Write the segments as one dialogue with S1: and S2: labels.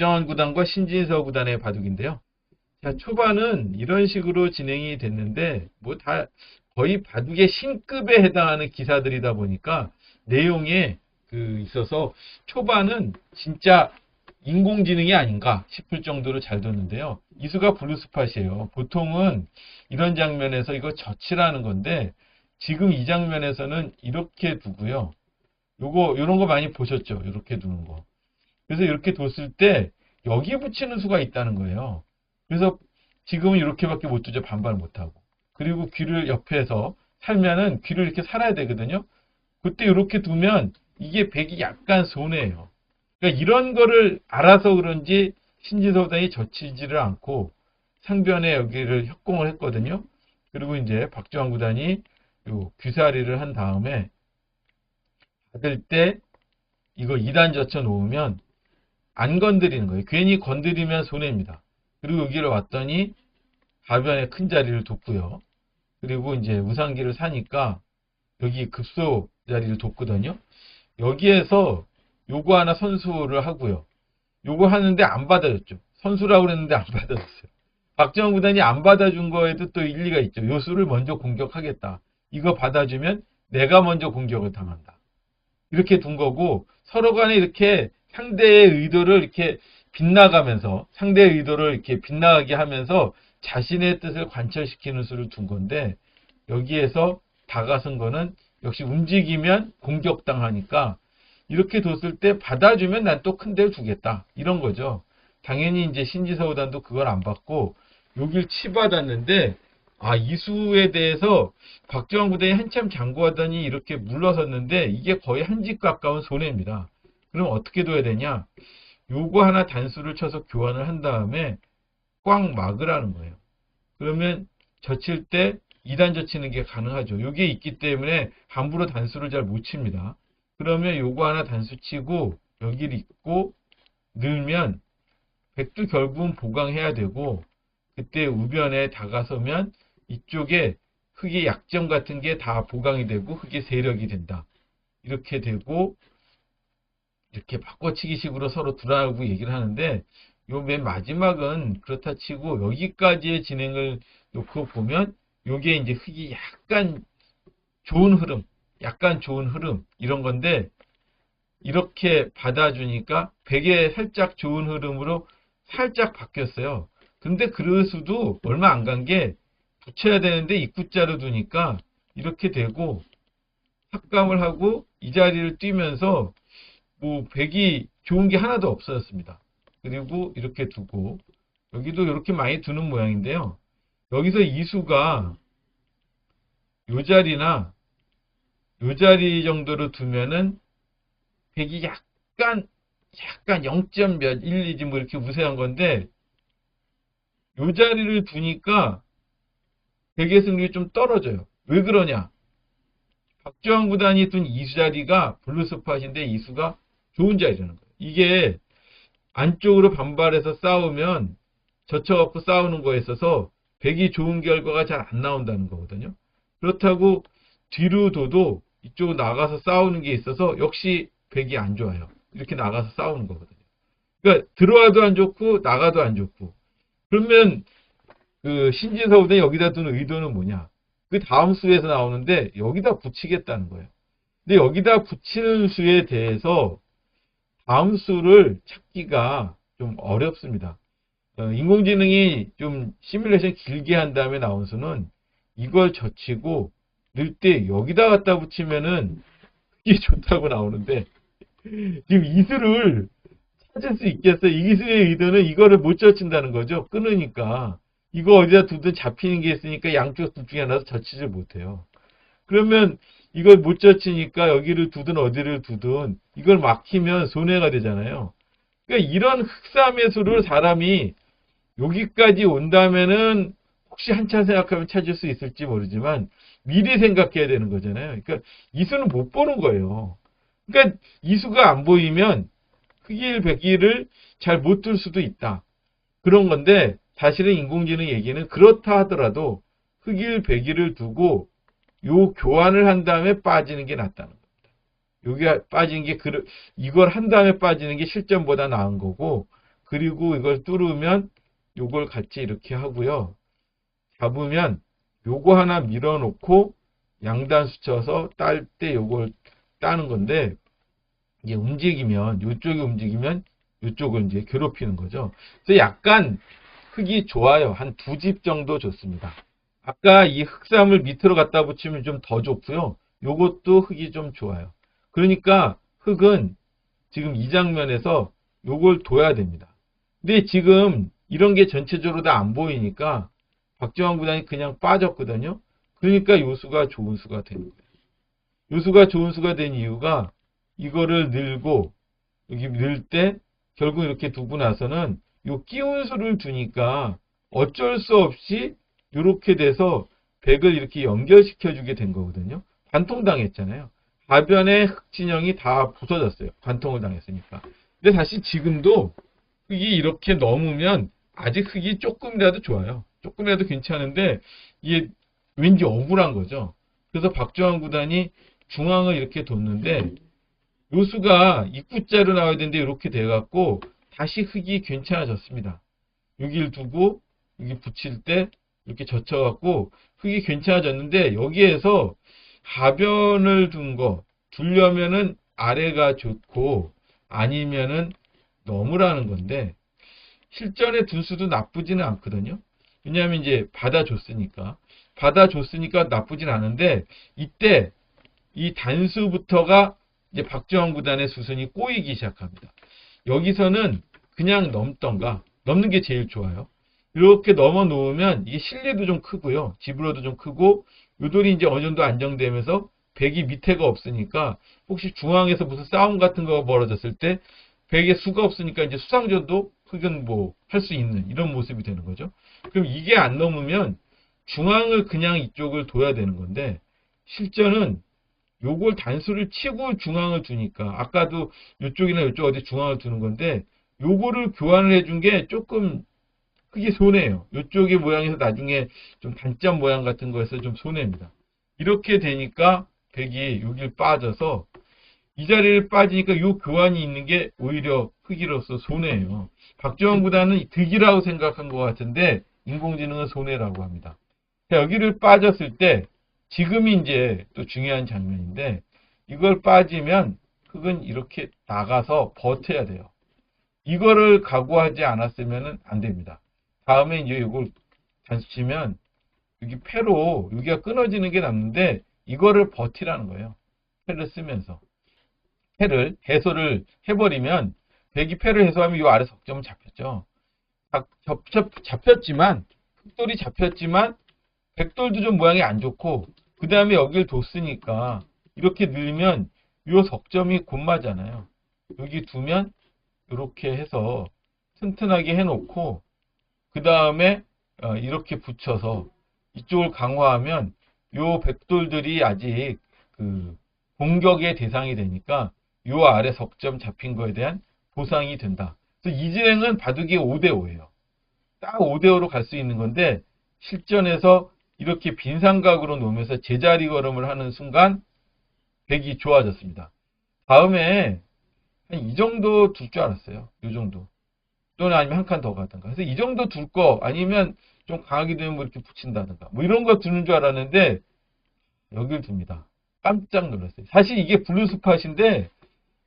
S1: 박정환 구단과 신진서 구단의 바둑인데요. 자, 초반은 이런 식으로 진행이 됐는데, 뭐 다 거의 바둑의 신급에 해당하는 기사들이다 보니까 내용에 그 있어서 초반은 진짜 인공지능이 아닌가 싶을 정도로 잘 뒀는데요. 이수가 블루스팟이에요. 보통은 이런 장면에서 이거 젖히라는 건데, 지금 이 장면에서는 이렇게 두고요. 요거, 요런 거 많이 보셨죠? 이렇게 두는 거. 그래서 이렇게 뒀을 때, 여기 붙이는 수가 있다는 거예요. 그래서 지금은 이렇게밖에 못 두죠. 반발 못하고. 그리고 귀를 옆에서 살면은 귀를 이렇게 살아야 되거든요. 그때 이렇게 두면 이게 백이 약간 손해예요. 그러니까 이런 거를 알아서 그런지 신지서단이 젖히지를 않고 상변에 여기를 협공을 했거든요. 그리고 이제 박정환 구단이 요 귀사리를 한 다음에 받을 때 이거 2단 젖혀 놓으면 안 건드리는 거예요. 괜히 건드리면 손해입니다. 그리고 여기를 왔더니 가변에 큰 자리를 뒀고요. 그리고 이제 우상기를 사니까 여기 급소 자리를 뒀거든요. 여기에서 요거 하나 선수를 하고요. 요거 하는데 안 받아줬죠. 선수라고 그랬는데 안 받아줬어요. 박정원 구단이 안 받아준 거에도 또 일리가 있죠. 요 수를 먼저 공격하겠다. 이거 받아주면 내가 먼저 공격을 당한다. 이렇게 둔 거고 서로 간에 이렇게 상대의 의도를 이렇게 빗나가면서 상대의 의도를 이렇게 빗나가게 하면서 자신의 뜻을 관철시키는 수를 둔 건데 여기에서 다가선 거는 역시 움직이면 공격당하니까 이렇게 뒀을 때 받아주면 난 또 큰 데를 주겠다 이런 거죠. 당연히 이제 신지서우단도 그걸 안 받고 여길 치받았는데 아 이수에 대해서 박정환 구단이 한참 장구하더니 이렇게 물러섰는데 이게 거의 한 집 가까운 손해입니다. 그럼 어떻게 둬야 되냐? 요거 하나 단수를 쳐서 교환을 한 다음에 꽉 막으라는 거예요. 그러면 젖힐 때 2단 젖히는 게 가능하죠. 요게 있기 때문에 함부로 단수를 잘 못 칩니다. 그러면 요거 하나 단수 치고 여기를 있고 늘면 백도 결국은 보강해야 되고 그때 우변에 다가서면 이쪽에 흙의 약점 같은 게 다 보강이 되고 흙의 세력이 된다. 이렇게 되고 이렇게 바꿔치기식으로 서로 두라고 얘기를 하는데 요 맨 마지막은 그렇다 치고 여기까지의 진행을 놓고 보면 요게 이제 흙이 약간 좋은 흐름, 약간 좋은 흐름 이런 건데 이렇게 받아주니까 베개 살짝 좋은 흐름으로 살짝 바뀌었어요. 근데 그럴 수도 얼마 안 간 게 붙여야 되는데 입구자로 두니까 이렇게 되고 삭감을 하고 이 자리를 뛰면서 뭐 백이 좋은 게 하나도 없어졌습니다. 그리고 이렇게 두고 여기도 이렇게 많이 두는 모양인데요. 여기서 이수가 요 자리나 요 자리 정도로 두면은 백이 약간 약간 0점 몇 1, 2지 뭐 이렇게 우세한 건데 요 자리를 두니까 백의 승률이 좀 떨어져요. 왜 그러냐? 박주환 구단이 둔 이수 자리가 블루스팟인데 이수가 좋은 자리라는 거예요. 이게 안쪽으로 반발해서 싸우면 젖혀갖고 싸우는 거에 있어서 백이 좋은 결과가 잘 안 나온다는 거거든요. 그렇다고 뒤로 둬도 이쪽으로 나가서 싸우는 게 있어서 역시 백이 안 좋아요. 이렇게 나가서 싸우는 거거든요. 그러니까 들어와도 안 좋고 나가도 안 좋고 그러면 그 신진서우대 여기다 두는 의도는 뭐냐? 그 다음 수에서 나오는데 여기다 붙이겠다는 거예요. 근데 여기다 붙이는 수에 대해서 수를 찾기가 좀 어렵습니다. 어, 인공지능이 좀 시뮬레이션 길게 한 다음에 나온 수는 이걸 젖히고 넣을 때 여기다 갖다 붙이면은 이게 좋다고 나오는데 지금 이 수를 찾을 수 있겠어요? 이 수의 의도는 이거를 못 젖힌다는 거죠. 끊으니까. 이거 어디다 두든 잡히는 게 있으니까 양쪽 둘 중에 하나도 젖히질 못해요. 그러면 이걸 못 젖히니까 여기를 두든 어디를 두든 이걸 막히면 손해가 되잖아요. 그러니까 이런 흑삼의 수를 사람이 여기까지 온다면은 혹시 한참 생각하면 찾을 수 있을지 모르지만 미리 생각해야 되는 거잖아요. 그러니까 이 수는 못 보는 거예요. 그러니까 이 수가 안 보이면 흑일 백일을 잘못둘 수도 있다. 그런 건데 사실은 인공지능 얘기는 그렇다 하더라도 흑일 백일을 두고 요 교환을 한 다음에 빠지는 게 낫다는 겁니다. 여기가 빠진 게 그, 이걸 한 다음에 빠지는 게 실전보다 나은 거고 그리고 이걸 뚫으면 요걸 같이 이렇게 하고요. 잡으면 요거 하나 밀어놓고 양단 수 쳐서 딸 때 요걸 따는 건데 이게 움직이면 요쪽이 움직이면 요쪽을 이제 괴롭히는 거죠. 그래서 약간 흙이 좋아요. 한 두 집 정도 좋습니다. 아까 이 흙삼을 밑으로 갖다 붙이면 좀 더 좋고요. 요것도 흙이 좀 좋아요. 그러니까 흙은 지금 이 장면에서 요걸 둬야 됩니다. 근데 지금 이런 게 전체적으로 다 안 보이니까 박지원 구단이 그냥 빠졌거든요. 그러니까 요수가 좋은 수가 되는 거예요. 요수가 좋은 수가 된 이유가 이거를 늘고 여기 늘 때 결국 이렇게 두고 나서는 요 끼운 수를 두니까 어쩔 수 없이 이렇게 돼서 백을 이렇게 연결시켜 주게 된 거거든요. 관통 당했잖아요. 가변의 흑진영이 다 부서졌어요. 관통을 당했으니까. 근데 사실 지금도 흙이 이렇게 넘으면 아직 흙이 조금이라도 좋아요. 조금이라도 괜찮은데 이게 왠지 억울한 거죠. 그래서 박주환 구단이 중앙을 이렇게 뒀는데 요수가 입구자로 나와야 되는데 이렇게 돼갖고 다시 흙이 괜찮아졌습니다. 여기를 두고 여기 붙일 때 이렇게 젖혀갖고 흙이 괜찮아졌는데 여기에서 하변을 둔 거 두려면은 아래가 좋고 아니면은 너무라는 건데 실전에 둔 수도 나쁘지는 않거든요. 왜냐하면 이제 받아줬으니까 받아줬으니까 나쁘진 않은데 이때 이 단수부터가 이제 박지원 구단의 수순이 꼬이기 시작합니다. 여기서는 그냥 넘던가 넘는 게 제일 좋아요. 이렇게 넘어 놓으면 이게 실내도 좀 크고요. 지브로도 좀 크고 요돌이 이제 어느 정도 안정되면서 백이 밑에가 없으니까 혹시 중앙에서 무슨 싸움 같은 거가 벌어졌을 때 백에 수가 없으니까 이제 수상전도 흑은 뭐 할 수 있는 이런 모습이 되는 거죠. 그럼 이게 안 넘으면 중앙을 그냥 이쪽을 둬야 되는 건데 실전은 요걸 단수를 치고 중앙을 두니까 아까도 이쪽이나 이쪽 어디 중앙을 두는 건데 요거를 교환을 해준 게 조금 크게 손해예요. 이쪽의 모양에서 나중에 좀 단점 모양 같은 거에서 좀 손해입니다. 이렇게 되니까 백이 여길 빠져서 이 자리를 빠지니까 요 교환이 있는 게 오히려 크기로서 손해예요. 구단은 득이라고 생각한 것 같은데 인공지능은 손해라고 합니다. 자, 여기를 빠졌을 때 지금이 이제 또 중요한 장면인데 이걸 빠지면 흙은 이렇게 나가서 버텨야 돼요. 이거를 각오하지 않았으면 안 됩니다. 다음에 이제 이걸 단수 치면 여기 패로 여기가 끊어지는 게 남는데 이거를 버티라는 거예요. 패를 쓰면서. 패를 해소를 해버리면 백이 패를 해소하면 이 아래 석점은 잡혔죠. 자- 잡, 잡, 잡혔지만 흑돌이 잡혔지만 백돌도 좀 모양이 안 좋고 그 다음에 여기를 뒀으니까 이렇게 늘면 이 석점이 곧맞잖아요. 여기 두면 이렇게 해서 튼튼하게 해놓고 그 다음에 어, 이렇게 붙여서 이쪽을 강화하면 요 백돌들이 아직 그 공격의 대상이 되니까 요 아래 석점 잡힌 거에 대한 보상이 된다. 그래서 이 진행은 바둑이 5대5예요. 딱 5대5로 갈 수 있는 건데 실전에서 이렇게 빈삼각으로 놓으면서 제자리 걸음을 하는 순간 백이 좋아졌습니다. 다음에 한 이 정도 둘 줄 알았어요. 이 정도. 또는 아니면 한 칸 더 가든가. 그래서 이 정도 둘 거 아니면 좀 강하게 되면 뭐 이렇게 붙인다든가. 뭐 이런 거 두는 줄 알았는데 여길 둡니다. 깜짝 놀랐어요. 사실 이게 블루 스팟인데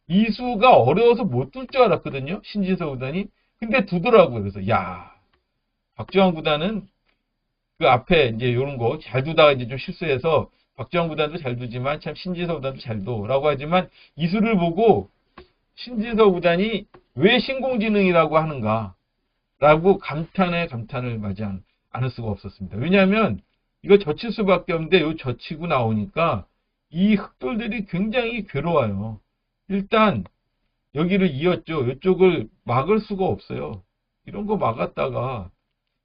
S1: 이 수가 어려워서 못 둘 줄 알았거든요. 신진서 구단이. 근데 두더라고요. 그래서 야 박지원 구단은 그 앞에 이제 이런 거 잘 두다가 이제 좀 실수해서 박지원 구단도 잘 두지만 참 신진서 구단도 잘 둬라고 하지만 이 수를 보고 신진서 구단이 왜 신공지능이라고 하는가 라고 감탄에 감탄을 않, 않을 수가 없었습니다. 왜냐하면 이거 젖힐 수밖에 없는데 요 젖히고 나오니까 이 흑돌들이 굉장히 괴로워요. 일단 여기를 이었죠. 이쪽을 막을 수가 없어요. 이런 거 막았다가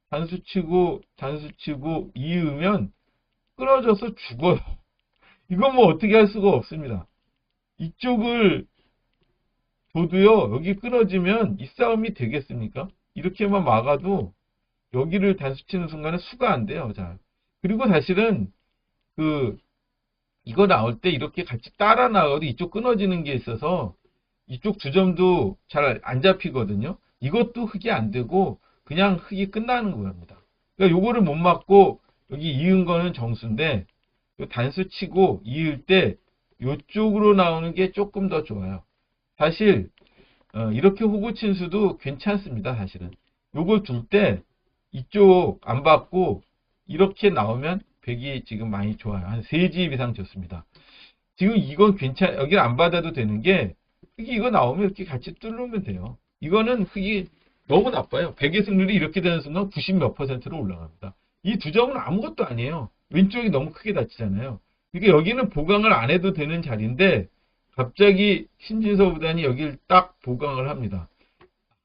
S1: 단수 치고 단수 치고 이으면 끊어져서 죽어요. 이건 뭐 어떻게 할 수가 없습니다. 이쪽을 둬도요. 여기 끊어지면 이 싸움이 되겠습니까? 이렇게만 막아도 여기를 단수 치는 순간에 수가 안 돼요. 잘. 그리고 사실은 그 이거 나올 때 이렇게 같이 따라 나가도 이쪽 끊어지는 게 있어서 이쪽 두 점도 잘 안 잡히거든요. 이것도 흙이 안 되고 그냥 흙이 끝나는 겁니다. 그러니까 요거를 못 맞고 여기 이은 거는 정수인데 요 단수 치고 이을 때 요쪽으로 나오는 게 조금 더 좋아요. 사실 어, 이렇게 호구 친 수도 괜찮습니다. 사실은 요걸 둘때 이쪽 안 받고 이렇게 나오면 백이 지금 많이 좋아요. 한세집 이상 좋습니다. 지금 이건 괜찮, 여기는 안 받아도 되는 게, 흙이 이거 나오면 이렇게 같이 뚫으면 돼요. 이거는 흙이 너무 나빠요. 백의 승률이 이렇게 되는 순간 90 몇 퍼센트로 올라갑니다. 이 두 점은 아무것도 아니에요. 왼쪽이 너무 크게 다치잖아요. 그러니까 여기는 보강을 안 해도 되는 자리인데, 갑자기 신진서 구단이 여기를 딱 보강을 합니다.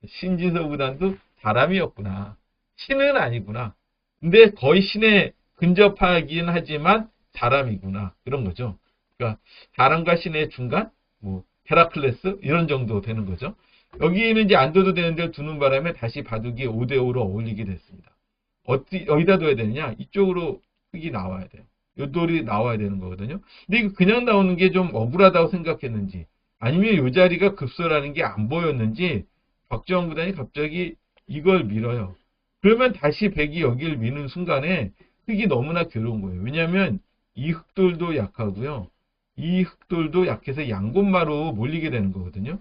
S1: 신진서 구단도 사람이었구나. 신은 아니구나. 근데 거의 신에 근접하긴 하지만 사람이구나. 이런 거죠. 그러니까 사람과 신의 중간, 뭐 헤라클레스 이런 정도 되는 거죠. 여기는 이제 안 둬도 되는데 두는 바람에 다시 바둑이 5대5로 어울리게 됐습니다. 어디, 어디다 둬야 되느냐? 이쪽으로 흙이 나와야 돼요. 요 돌이 나와야 되는 거거든요. 근데 이거 그냥 나오는 게 좀 억울하다고 생각했는지, 아니면 요 자리가 급소라는 게 안 보였는지, 박지원 구단이 갑자기 이걸 밀어요. 그러면 다시 백이 여기를 미는 순간에 흙이 너무나 괴로운 거예요. 왜냐하면 이 흙돌도 약하고요. 이 흙돌도 약해서 양곳마로 몰리게 되는 거거든요.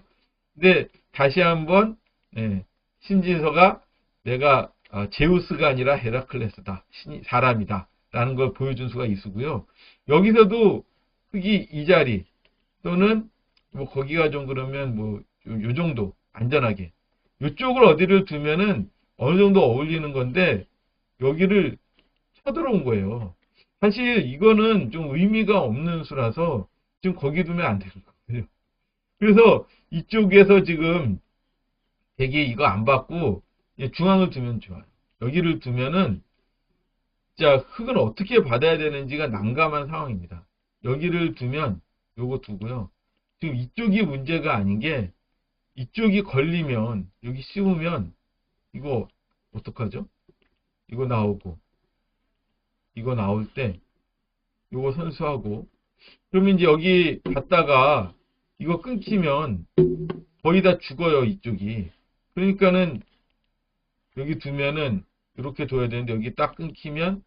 S1: 근데 다시 한번 예, 신진서가 내가 아, 제우스가 아니라 헤라클레스다. 신이 사람이다. 라는 걸 보여준 수가 있고요. 여기서도 흙이 이 자리 또는 뭐 거기가 좀 그러면 뭐 요 정도 안전하게 이쪽을 어디를 두면은 어느 정도 어울리는 건데 여기를 쳐들어온 거예요. 사실 이거는 좀 의미가 없는 수라서 지금 거기 두면 안 되는 거예요. 그래서 이쪽에서 지금 되게 이거 안 받고 중앙을 두면 좋아요. 여기를 두면은 자 흙은 어떻게 받아야 되는지가 난감한 상황입니다. 여기를 두면 요거 두고요. 지금 이쪽이 문제가 아닌 게 이쪽이 걸리면 여기 씌우면 이거 어떡하죠? 이거 나오고 이거 나올 때 요거 선수하고 그러면 이제 여기 갔다가 이거 끊기면 거의 다 죽어요 이쪽이 그러니까는 여기 두면은 이렇게 둬야 되는데 여기 딱 끊기면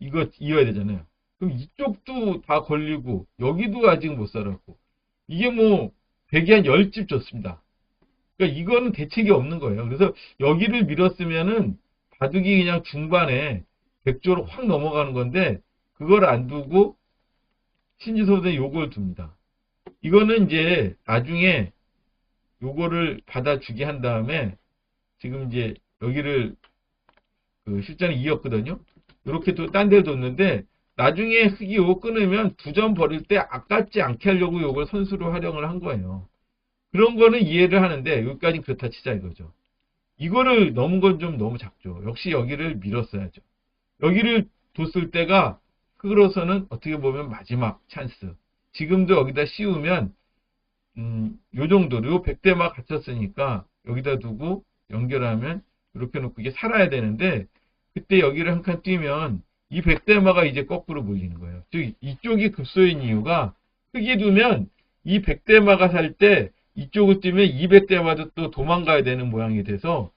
S1: 이거 이어야 되잖아요. 그럼 이쪽도 다 걸리고 여기도 아직 못 살았고. 이게 뭐 백이 한 10집 줬습니다. 그러니까 이거는 대책이 없는 거예요. 그래서 여기를 밀었으면은 바둑이 그냥 중반에 백조로 확 넘어가는 건데 그걸 안 두고 신지소대 요걸 둡니다. 이거는 이제 나중에 요거를 받아주게 한 다음에 지금 이제 여기를 그 실전에 이었거든요. 이렇게 또 딴 데 뒀는데 나중에 흙이 요거 끊으면 두 점 버릴 때 아깝지 않게 하려고 요걸 선수로 활용을 한 거예요. 그런 거는 이해를 하는데 여기까지 그렇다 치자 이거죠. 이거를 넘은 건 좀 너무 작죠. 역시 여기를 밀었어야죠. 여기를 뒀을 때가 흙으로서는 어떻게 보면 마지막 찬스. 지금도 여기다 씌우면 음, 요 정도로 요 100대막 갇혔으니까 여기다 두고 연결하면 이렇게 놓고 이게 살아야 되는데 그때 여기를 한 칸 뛰면 이 100대마가 이제 거꾸로 몰리는 거예요. 즉 이쪽이 급소인 이유가 흙이 두면 이 100대마가 살 때 이쪽을 뛰면 200대마도 또 도망가야 되는 모양이 돼서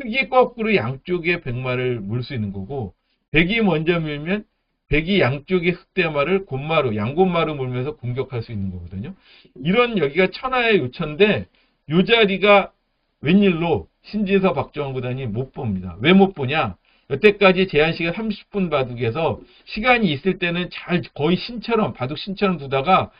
S1: 흙이 거꾸로 양쪽에 백마를 물 수 있는 거고 백이 먼저 밀면 백이 양쪽의 흑대마를 곤마루, 양곤마루 물면서 공격할 수 있는 거거든요. 이런 여기가 천하의 요천인데 요 자리가 웬일로 신지서 박정원 구단이 못 봅니다. 왜 못 보냐? 여태까지 제한 시간 30분 바둑에서 시간이 있을 때는 잘 거의 신처럼 바둑 신처럼 두다가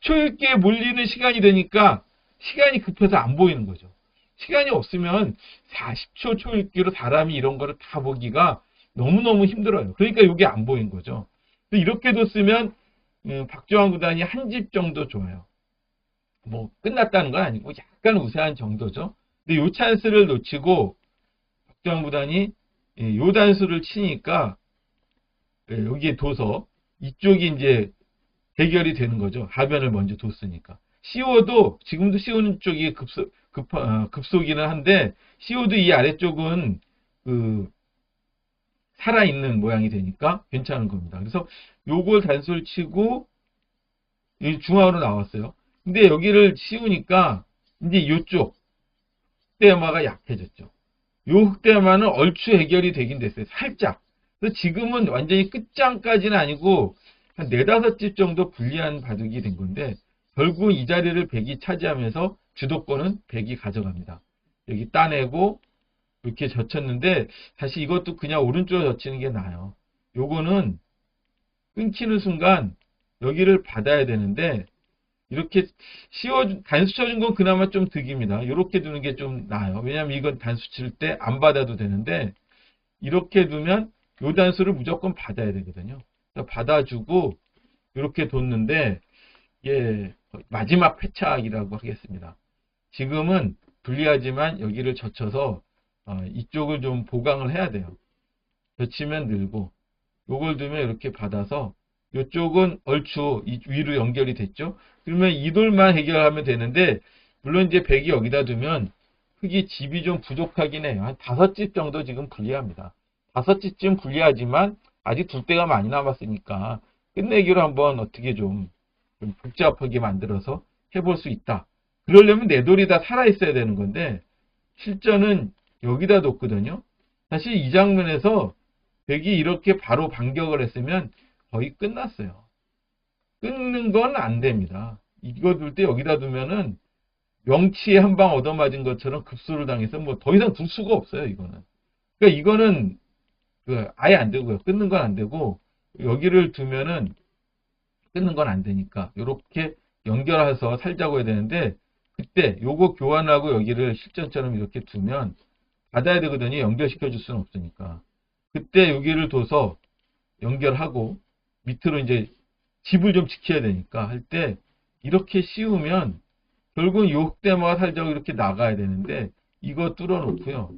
S1: 초읽기에 몰리는 시간이 되니까 시간이 급해서 안 보이는 거죠. 시간이 없으면 40초 초읽기로 사람이 이런 거를 다 보기가 너무너무 힘들어요. 그러니까 이게 안 보인 거죠. 이렇게 뒀으면 음, 박정환 구단이 한 집 정도 좋아요. 뭐 끝났다는 건 아니고 약간 우세한 정도죠. 근데 요 찬스를 놓치고 박정환 구단이 예, 요 단수를 치니까 예, 여기에 둬서 이쪽이 이제 대결이 되는 거죠. 하변을 먼저 뒀으니까. 씌워도 지금도 씌우는 쪽이 급속, 급, 어, 급속이긴 한데 씌워도 이 아래쪽은 그 살아있는 모양이 되니까 괜찮은 겁니다. 그래서 요걸 단수를 치고 중앙으로 나왔어요. 근데 여기를 씌우니까 이제 요쪽 흑대마가 약해졌죠. 요 흑대마는 얼추 해결이 되긴 됐어요. 살짝. 그래서 지금은 완전히 끝장까지는 아니고 한 네다섯 집 정도 불리한 바둑이 된 건데 결국 이 자리를 백이 차지하면서 주도권은 백이 가져갑니다. 여기 따내고 이렇게 젖혔는데 사실 이것도 그냥 오른쪽으로 젖히는 게 나아요. 요거는 끊기는 순간 여기를 받아야 되는데 이렇게 씌워 단수 쳐준 건 그나마 좀 득입니다. 이렇게 두는 게 좀 나아요. 왜냐하면 이건 단수 칠 때 안 받아도 되는데 이렇게 두면 요 단수를 무조건 받아야 되거든요. 받아주고 이렇게 뒀는데 예 마지막 패착이라고 하겠습니다. 지금은 불리하지만 여기를 젖혀서 어, 이쪽을 좀 보강을 해야 돼요. 젖히면 늘고 요걸 두면 이렇게 받아서 이쪽은 얼추 이 위로 연결이 됐죠. 그러면 이 돌만 해결하면 되는데 물론 이제 백이 여기다 두면 흙이 집이 좀 부족하긴 해요. 한 다섯 집 정도 지금 불리합니다. 다섯 집쯤 불리하지만 아직 둘 대가 많이 남았으니까 끝내기로 한번 어떻게 좀, 좀 복잡하게 만들어서 해볼 수 있다. 그러려면 내 돌이 다 살아있어야 되는 건데 실전은 여기다 뒀거든요. 사실 이 장면에서 백이 이렇게 바로 반격을 했으면 거의 끝났어요. 끊는 건 안 됩니다. 이거 둘 때 여기다 두면은 명치에 한 방 얻어맞은 것처럼 급소를 당해서 뭐 더 이상 둘 수가 없어요, 이거는. 그러니까 이거는 그 아예 안 되고요. 끊는 건 안 되고 여기를 두면은 끊는 건 안 되니까 이렇게 연결해서 살자고 해야 되는데 그때 요거 교환하고 여기를 실전처럼 이렇게 두면 받아야 되거든요. 연결시켜 줄 수는 없으니까. 그때 여기를 둬서 연결하고 밑으로 이제 집을 좀 지켜야 되니까 할 때 이렇게 씌우면 결국은 요 흑대마가 살자고 이렇게 나가야 되는데 이거 뚫어 놓고요.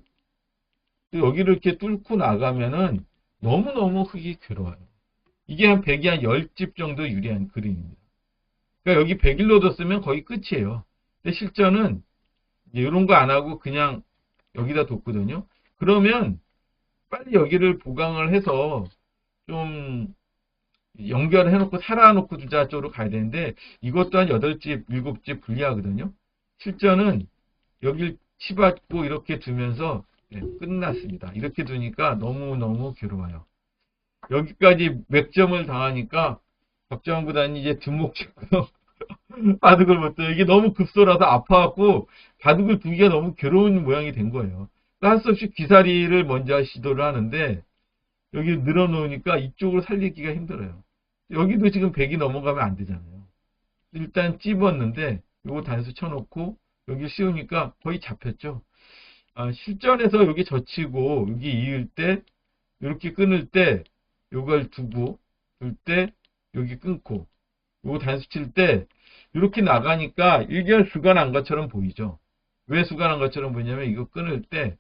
S1: 또 여기를 이렇게 뚫고 나가면은 너무너무 흙이 괴로워요. 이게 한 100이 한 10집 정도 유리한 그림입니다. 그러니까 여기 100일로 뒀으면 거의 끝이에요. 근데 실전은 이런 거 안 하고 그냥 여기다 뒀거든요. 그러면 빨리 여기를 보강을 해서 좀 연결해 놓고 살아 놓고 두자 쪽으로 가야 되는데 이것 또한 8집, 7집 불리하거든요. 실전은 여길 치받고 이렇게 두면서 네, 끝났습니다. 이렇게 두니까 너무너무 괴로워요. 여기까지 맥점을 당하니까 박정환 구단이 이제 뒷목 짚고 바둑을 못 둬요. 이게 너무 급소라서 아파갖고 바둑을 두기가 너무 괴로운 모양이 된 거예요. 할 수 없이 귀사리를 먼저 시도를 하는데 여기 늘어놓으니까 이쪽으로 살리기가 힘들어요. 여기도 지금 100이 넘어가면 안 되잖아요. 일단 찝었는데 요거 단수 쳐놓고 여기 씌우니까 거의 잡혔죠. 아, 실전에서 여기 젖히고 여기 이을 때 이렇게 끊을 때 요걸 두고 둘 때 여기 끊고 요거 단수 칠 때 이렇게 나가니까 일견 수간한 것처럼 보이죠. 왜 수간한 것처럼 보이냐면 이거 끊을 때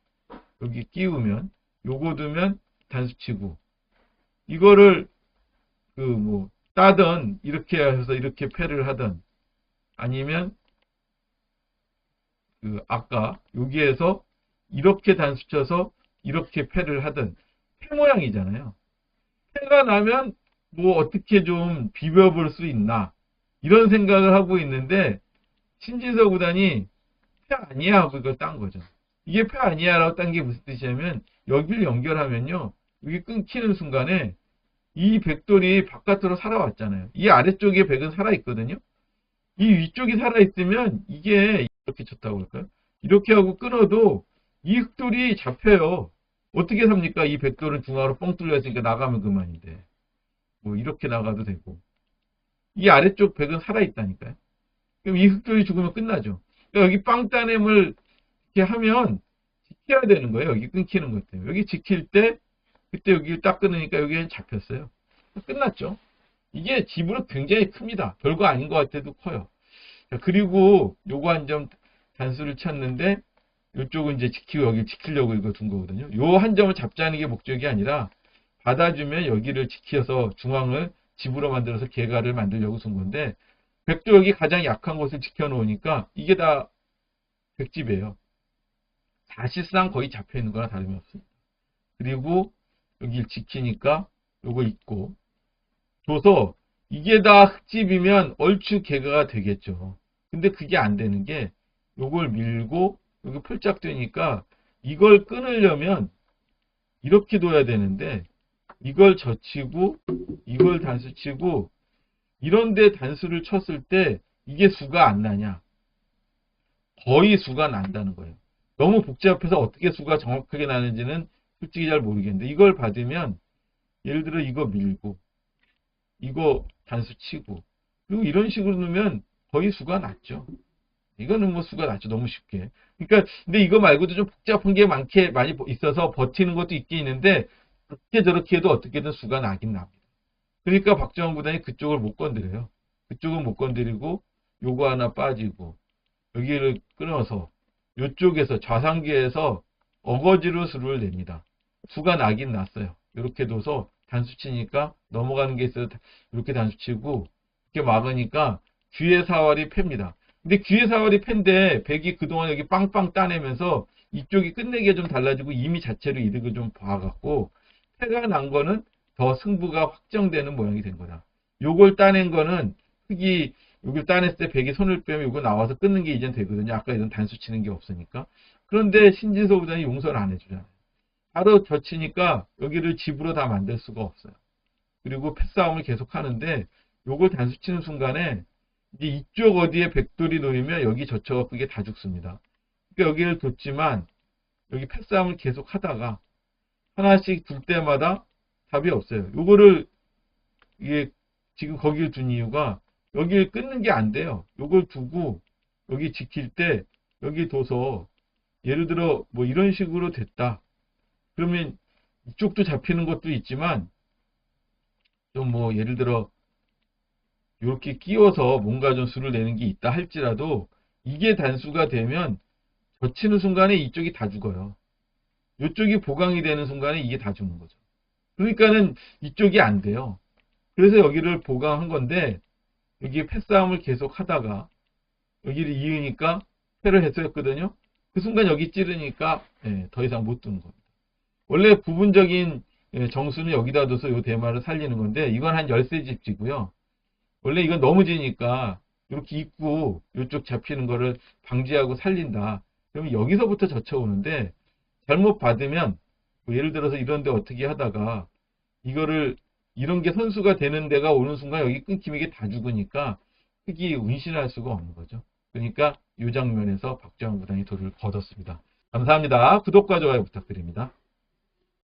S1: 여기 끼우면 요거 두면 단수 치고 이거를 그 뭐 따던 이렇게 해서 이렇게 패를 하던 아니면 그 아까 여기에서 이렇게 단수 쳐서 이렇게 패를 하든 패 모양이잖아요. 패가 나면 뭐 어떻게 좀 비벼볼 수 있나 이런 생각을 하고 있는데 신진서 구단이 패 아니야 하고 이걸 딴 거죠. 이게 패 아니야 라고 딴 게 무슨 뜻이냐면 여기를 연결하면요. 여기 끊기는 순간에 이 백돌이 바깥으로 살아왔잖아요. 이 아래쪽에 백은 살아있거든요. 이 위쪽이 살아있으면 이게 이렇게 쳤다고 할까요? 이렇게 하고 끊어도 이 흑돌이 잡혀요. 어떻게 삽니까? 이 백돌은 중앙으로 뻥 뚫려있으니까 나가면 그만인데. 뭐 이렇게 나가도 되고. 이 아래쪽 백은 살아있다니까요. 그럼 이 흑돌이 죽으면 끝나죠. 그러니까 여기 빵 따냄을 이렇게 하면 지켜야 되는 거예요. 여기 끊기는 것 때문에. 여기 지킬 때 그때 여기 딱 끊으니까 여기는 잡혔어요. 끝났죠. 이게 집으로 굉장히 큽니다. 별거 아닌 것 같아도 커요. 자, 그리고 요거 한 점 단수를 쳤는데 이쪽은 이제 지키고 여기 지키려고 이거 둔 거거든요. 요 한 점을 잡자는 게 목적이 아니라 받아주면 여기를 지켜서 중앙을 집으로 만들어서 개가를 만들려고 둔 건데 백도 여기 가장 약한 곳을 지켜놓으니까 이게 다 백집이에요. 사실상 거의 잡혀 있는 거나 다름이 없습니다. 그리고 여기를 지키니까 요거 있고 줘서 이게 다 흙집이면 얼추 개가가 되겠죠. 근데 그게 안 되는 게 요걸 밀고 여기 폴짝 되니까 이걸 끊으려면 이렇게 둬야 되는데 이걸 젖히고 이걸 단수 치고 이런데 단수를 쳤을 때 이게 수가 안 나냐? 거의 수가 난다는 거예요. 너무 복잡해서 어떻게 수가 정확하게 나는지는 솔직히 잘 모르겠는데 이걸 받으면 예를 들어 이거 밀고 이거 단수 치고 그리고 이런 식으로 넣으면 거의 수가 낮죠. 이거는 뭐 수가 낮죠. 너무 쉽게. 그러니까 근데 이거 말고도 좀 복잡한 게 많게 많이 있어서 버티는 것도 있긴 있는데 그렇게 저렇게 해도 어떻게든 수가 나긴 납니다. 그러니까 박정원 구단이 그쪽을 못 건드려요. 그쪽은 못 건드리고 요거 하나 빠지고 여기를 끊어서 요쪽에서 좌상기에서 어거지로 수를 냅니다. 수가 나긴 났어요. 이렇게 둬서 단수 치니까 넘어가는 게 있어서 이렇게 단수 치고 이렇게 막으니까 귀의 사활이 팹니다. 근데 귀의 사활이 팬데 백이 그동안 여기 빵빵 따내면서 이쪽이 끝내기가 좀 달라지고 이미 자체로 이득을 좀 봐갖고 패가 난 거는 더 승부가 확정되는 모양이 된 거다. 요걸 따낸 거는 흑이 여기를 따냈을 때 백이 손을 빼면 이거 나와서 끊는 게 이젠 되거든요. 아까 이런 단수 치는 게 없으니까. 그런데 신진서 부단이 용서를 안 해주잖아요. 바로 젖히니까 여기를 집으로 다 만들 수가 없어요. 그리고 패싸움을 계속 하는데 요걸 단수 치는 순간에 이제 이쪽 어디에 백돌이 놓이면 여기 젖혀갖고 이게 다 죽습니다. 그러니까 여기를 뒀지만 여기 패싸움을 계속 하다가 하나씩 둘 때마다 답이 없어요. 요거를 이게 지금 거기를 둔 이유가 여기를 끊는 게 안 돼요. 요걸 두고 여기 지킬 때 여기 둬서 예를 들어 뭐 이런 식으로 됐다. 그러면 이쪽도 잡히는 것도 있지만 좀 뭐 예를 들어 이렇게 끼워서 뭔가 좀 수를 내는 게 있다 할지라도 이게 단수가 되면 젖히는 순간에 이쪽이 다 죽어요. 이쪽이 보강이 되는 순간에 이게 다 죽는 거죠. 그러니까는 이쪽이 안 돼요. 그래서 여기를 보강한 건데 여기 패싸움을 계속 하다가 여기를 이으니까 패를 했었거든요. 그 순간 여기 찌르니까 예, 더 이상 못 두는 겁니다. 원래 부분적인 예, 정수는 여기다 둬서 이 대마를 살리는 건데 이건 한 13집지고요. 원래 이건 너무 지니까 이렇게 입고 이쪽 잡히는 거를 방지하고 살린다. 그러면 여기서부터 젖혀오는데 잘못 받으면 뭐 예를 들어서 이런 데 어떻게 하다가 이거를 이런 게 선수가 되는 데가 오는 순간 여기 끊기면 이게 다 죽으니까 흑이 운신할 수가 없는 거죠. 그러니까 이 장면에서 박정환 구단이 돌을 거뒀습니다. 감사합니다. 구독과 좋아요 부탁드립니다.